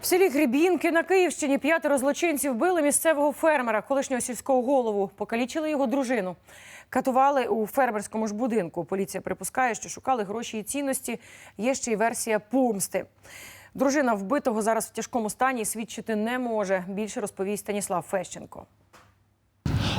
В селі Грібінки на Київщині п'ятеро злочинців били місцевого фермера, колишнього сільського голову, покалічили його дружину. Катували у фермерському ж будинку. Поліція припускає, що шукали гроші і цінності. Є ще й версія помсти. Дружина вбитого зараз в тяжкому стані свідчити не може. Більше розповість Станіслав Фещенко.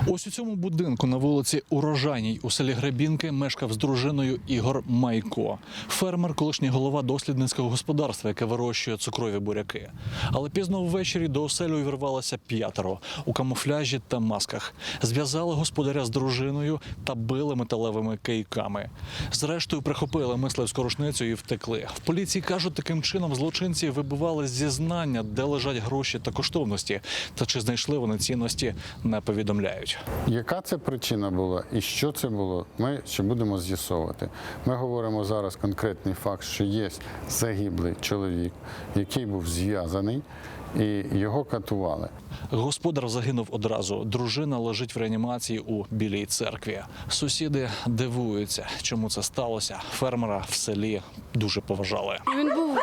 Ось у цьому будинку на вулиці Урожайній у селі Гребінки мешкав з дружиною Ігор Майко. Фермер, колишній голова дослідницького господарства, яке вирощує цукрові буряки. Але пізно ввечері до оселю увірвалося п'ятеро у камуфляжі та масках. Зв'язали господаря з дружиною та били металевими кийками. Зрештою, прихопили мисливську рушницю і втекли. В поліції кажуть, таким чином злочинці вибивали зізнання, де лежать гроші та коштовності. Та чи знайшли вони цінності, не повідомляють. Яка це причина була і що це було, ми ще будемо з'ясовувати. Ми говоримо зараз конкретний факт, що є загиблий чоловік, який був зв'язаний, і його катували. Господар загинув одразу. Дружина лежить в реанімації у білій церкві. Сусіди дивуються, чому це сталося. Фермера в селі дуже поважали. Він був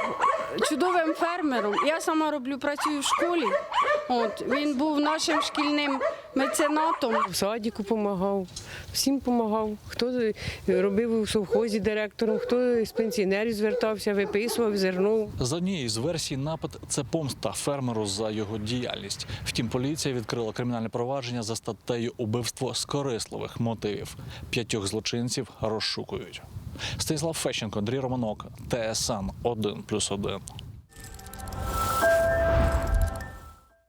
чудовим фермером. Я сама роблю, працюю в школі. От він був нашим шкільним меценатом. В садіку допомагав, всім допомагав. Хто робив у совхозі директором, хто з пенсіонерів звертався, виписував зерно. За однією з версій, напад це помста фермеру за його діяльність. Втім, поліція відкрила кримінальне провадження за статтею убивство з корисливих мотивів. П'ятьох злочинців розшукують. Станіслав Фещенко, Андрій Романок, ТСН 1+,1.